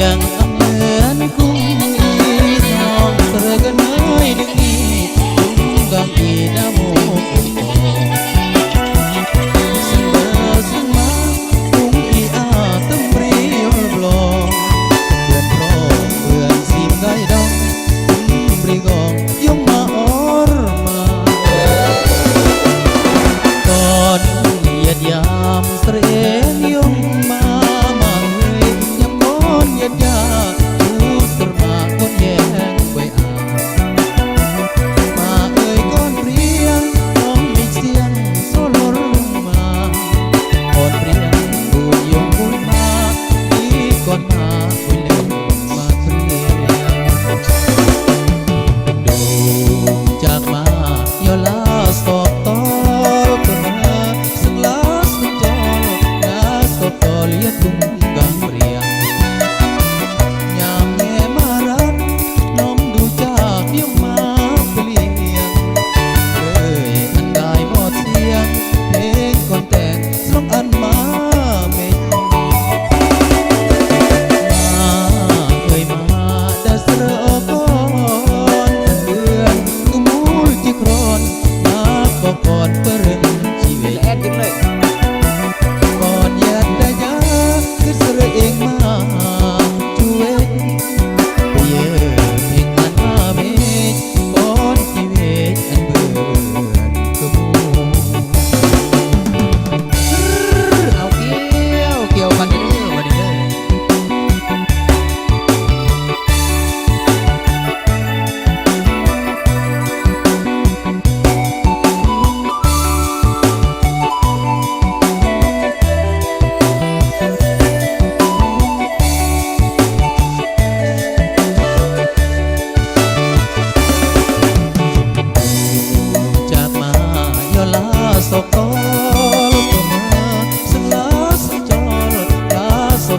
Yang. ยนยาชูสมาคนแย่งไว้อามาเอ่ยก้อนเปรียงน้องไม่เสียงโซโลลงมาคนเปรียงดูยงคุญมาดีก้อนมาคุยเล่นมาคนเดียนดูจากมาย้อลาสอบต่อตัวมาสังลาสังจอลาสอบต่อเลียดุง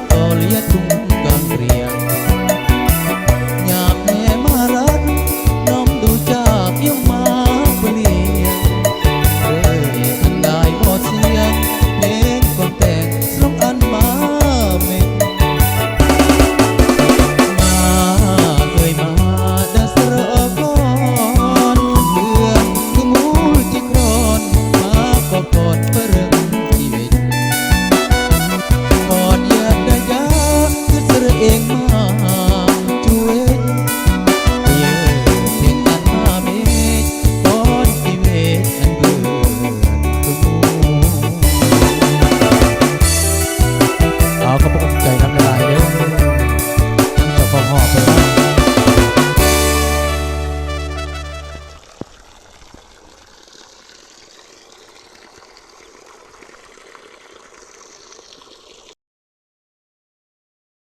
Kau lihat tunggang ria. 啊很